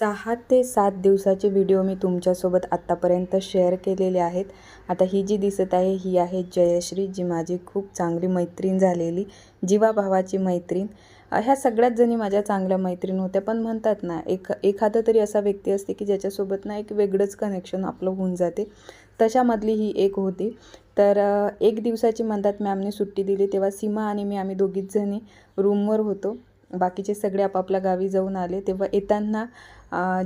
सहा ते सात दिवसाचे व्हिडिओ मी तुमच्यासोबत आत्तापर्यंत शेअर केलेले आहेत. आता ही जी दिसत आहे ही आहे जयश्री जी माझी खूप चांगली मैत्रीण झालेली जीवाभावाची मैत्रीण. ह्या सगळ्याच जणी माझ्या चांगल्या मैत्रीण होत्या. पण म्हणतात ना एक एखादा तरी असा व्यक्ती असते की ज्याच्यासोबत ना एक वेगळंच कनेक्शन आपलं होऊन जाते. तशामधली ही एक होती. तर एक दिवसाची म्हणतात मॅमने सुट्टी दिली तेव्हा सीमा आणि मी आम्ही दोघीच जणी रूमवर होतो. बाकीचे सगळे आपापल्या गावी जाऊन आले. तेव्हा येताना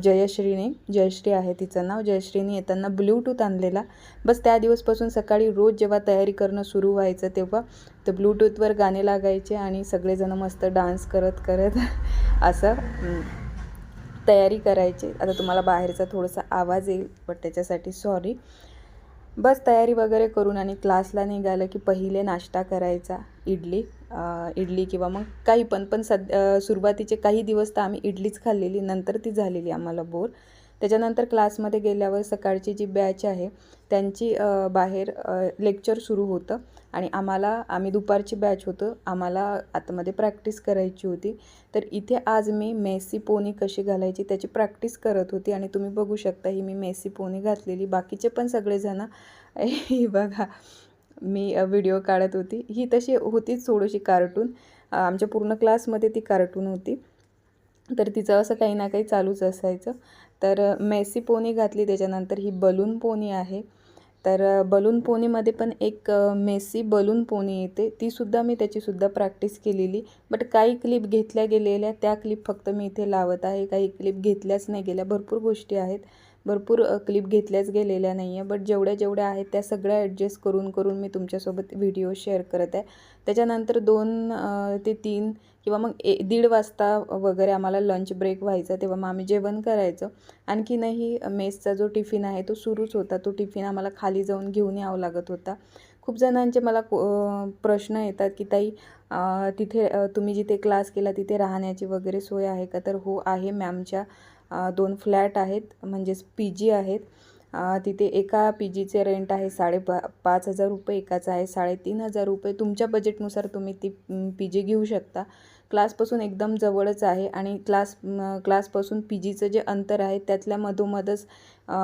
जयश्रीने जयश्री आहे तिचं नाव जयश्रीने येताना ब्ल्यूटूथ आणलेला. बस त्या दिवसपासून सकाळी रोज जेव्हा तयारी करणं सुरू व्हायचं तेव्हा ते ब्लूटूथवर गाणे लागायचे आणि सगळेजणं मस्त डान्स करत करत असं तयारी करायचे. आता तुम्हाला बाहेरचा थोडासा आवाज येईल बट त्याच्यासाठी सॉरी बस तयारी वगैरे करून आणि क्लासला निघालं की पहिले नाश्ता करायचा इडली इडली किंवा मग काही पण. पण सद सुरुवातीचे काही दिवस तर आम्ही इडलीच खाल्लेली नंतर ती झालेली आम्हाला बोर. त्याच्यानंतर क्लासमध्ये गेल्यावर सकाळची जी बॅच आहे त्यांची बाहेर लेक्चर सुरू होतं आणि आम्हाला आम्ही दुपारची बॅच होतं आम्हाला आतमध्ये प्रॅक्टिस करायची होती. तर इथे आज मी मेसी पोनी कशी घालायची त्याची प्रॅक्टिस करत होती आणि तुम्ही बघू शकता ही मी मेसी पोनी घातलेली. बाकीचे पण सगळेजणं ही बघा मी व्हिडिओ काढत होती. ही तशी होतीच थोडीशी कार्टून. आमच्या पूर्ण क्लासमध्ये ती कार्टून होती. तर तिचं असं काही ना काही चालूच असायचं. तर मेसी पोनी घातली त्याच्यानंतर ही बलून पोनी आहे. तर बलून पोनीमध्ये पण एक मेसी बलून पोनी येते. तीसुद्धा मी त्याचीसुद्धा प्रॅक्टिस केलेली. बट काही क्लिप घेतल्या गेलेल्या त्या क्लिप फक्त मी इथे लावत आहे. काही क्लिप घेतल्याच नाही गेल्या. भरपूर गोष्टी आहेत. भरपूर क्लिप घेतल्याच गेलेल्या नाही आहे बट जेवढ्या जेवढ्या आहेत त्या सगळ्या ॲडजस्ट करून करून मी तुमच्यासोबत व्हिडिओ शेअर करत आहे. त्याच्यानंतर दोन ते तीन किंवा मग ए दीड वाजता वगैरे आम्हाला लंच ब्रेक व्हायचा तेव्हा मग आम्ही जेवण करायचं. आणखीनही मेसचा जो टिफिन आहे तो सुरूच होता. तो टिफिन आम्हाला खाली जाऊन घेऊन यावं लागत होता. खूप जणांचे मला प्रश्न येतात की ताई तिथे तुम्ही जिथे क्लास केला तिथे राहण्याची वगैरे सोय आहे का? तर हो आहे मॅमच्या. दोन फ्लॅट आहेत म्हणजेच पी जी आहेत. तिथे एका पी जीचे रेंट आहे साडे पा पाच हजार रुपये एकाचं आहे साडेतीन हजार रुपये. तुमच्या बजेटनुसार तुम्ही ती पी जी घेऊ शकता. क्लासपासून एकदम जवळच आहे आणि क्लास क्लासपासून पी जीचं जे अंतर आहे त्यातल्या मधोमधच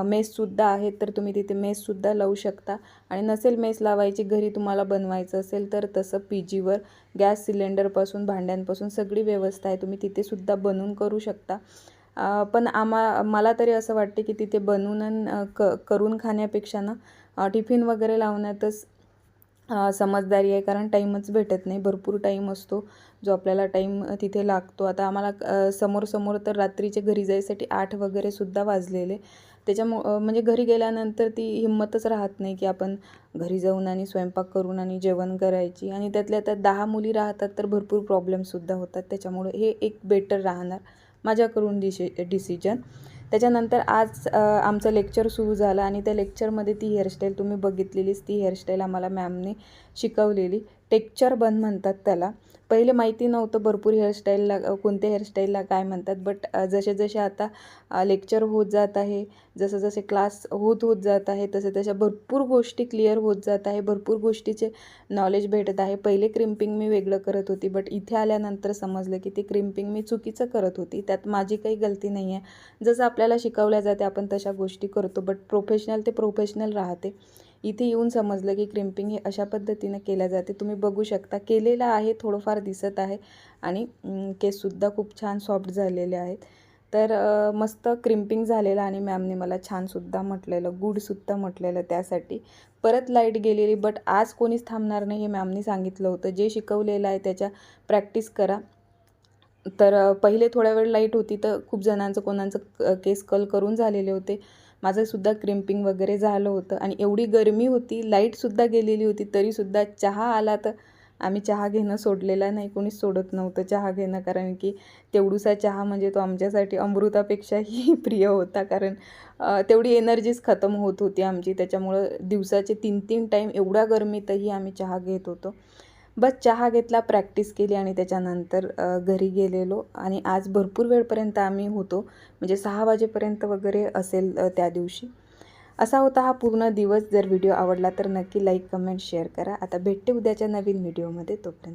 मेससुद्धा आहेत तर तुम्ही तिथे मेससुद्धा लावू शकता. आणि नसेल मेस लावायची घरी तुम्हाला बनवायचं असेल तर तसं पी जीवर गॅस सिलेंडरपासून भांड्यांपासून सगळी व्यवस्था आहे. तुम्ही तिथेसुद्धा बनवून करू शकता. पण आम्हा मला तरी असं वाटते की तिथे बनवून क करून खाण्यापेक्षा ना टिफिन वगैरे लावण्यातच समजदारी आहे. कारण टाईमच भेटत नाही. भरपूर टाईम असतो जो आपल्याला टाईम तिथे लागतो. आता आम्हाला समोर समोर तर रात्रीचे घरी जायसाठी आठ वगैरे सुद्धा वाजलेले. त्याच्यामु म्हणजे घरी गेल्यानंतर ती हिंमतच राहत नाही की आपण घरी जाऊन आणि स्वयंपाक करून आणि जेवण करायची. आणि त्यातल्या त्यात दहा मुली राहतात तर भरपूर प्रॉब्लेमसुद्धा होतात. त्याच्यामुळे हे एक बेटर राहणार. माझ्याकडून डिशि डिसिजन. त्याच्यानंतर आज आमचं लेक्चर सुरू झालं आणि त्या लेक्चरमध्ये ती हेअरस्टाईल तुम्ही बघितलेलीच ती हेअरस्टाईल आम्हाला मॅमने शिकवलेली. टेक्चर बन म्हणतात त्याला. पहिले माहिती नव्हतं भरपूर हेअरस्टाईलला कोणत्या हेअरस्टाईलला काय म्हणतात. बट जसे जसे आता लेक्चर होत जात आहे जसं जसे क्लास होत होत जात आहे तसे तशा भरपूर गोष्टी क्लिअर होत जात आहे भरपूर गोष्टीचे नॉलेज भेटत आहे. पहिले क्रिम्पिंग मी वेगळं करत होती बट इथे आल्यानंतर समजलं की ती क्रिम्पिंग मी चुकीचं करत होती. त्यात माझी काही गलती नाही आहे जसं आपल्याला शिकवल्या जाते आपण तशा गोष्टी करतो बट प्रोफेशनल ते प्रोफेशनल राहते. इथे येऊन समजलं की क्रिम्पिंग हे अशा पद्धतीनं केल्या जाते. तुम्ही बघू शकता केलेलं आहे थोडंफार दिसत आहे आणि केससुद्धा खूप छान सॉफ्ट झालेले आहेत. तर मस्त क्रिम्पिंग झालेलं आणि मॅमने मला छानसुद्धा म्हटलेलं गुडसुद्धा म्हटलेलं त्यासाठी. परत लाइट गेलेली बट आज कोणीच थांबणार नाही हे मॅमने सांगितलं होतं. जे शिकवलेलं आहे त्याच्या प्रॅक्टिस करा. तर पहिले थोड्या वेळ लाइट होती तर खूप जणांचं कोणाचं केस कल करून झालेले होते. माझंसुद्धा क्रिम्पिंग वगैरे झालं होतं. आणि एवढी गरमी होती लाईटसुद्धा गेलेली होती तरीसुद्धा चहा आला तर आम्ही चहा घेणं सोडलेला नाही कोणीच सोडत नव्हतं चहा घेणं. कारण की तेवढूसा चहा म्हणजे तो आमच्यासाठी अमृतापेक्षाही प्रिय होता. कारण तेवढी एनर्जीच खतम होत होती आमची. त्याच्यामुळं दिवसाचे तीन तीन टाईम एवढ्या गरमीतही आम्ही चहा घेत होतो. बस चहा घेतला प्रॅक्टिस केली आणि त्याच्यानंतर घरी गेलेलो. आणि आज भरपूर वेळपर्यंत आम्ही होतो. म्हणजे सहा वाजेपर्यंत वगैरे असेल त्या दिवशी. असा होता हा पूर्ण दिवस. जर व्हिडिओ आवडला तर नक्की लाईक कमेंट शेअर करा. आता भेटते उद्याच्या नवीन व्हिडिओमध्ये तोपर्यंत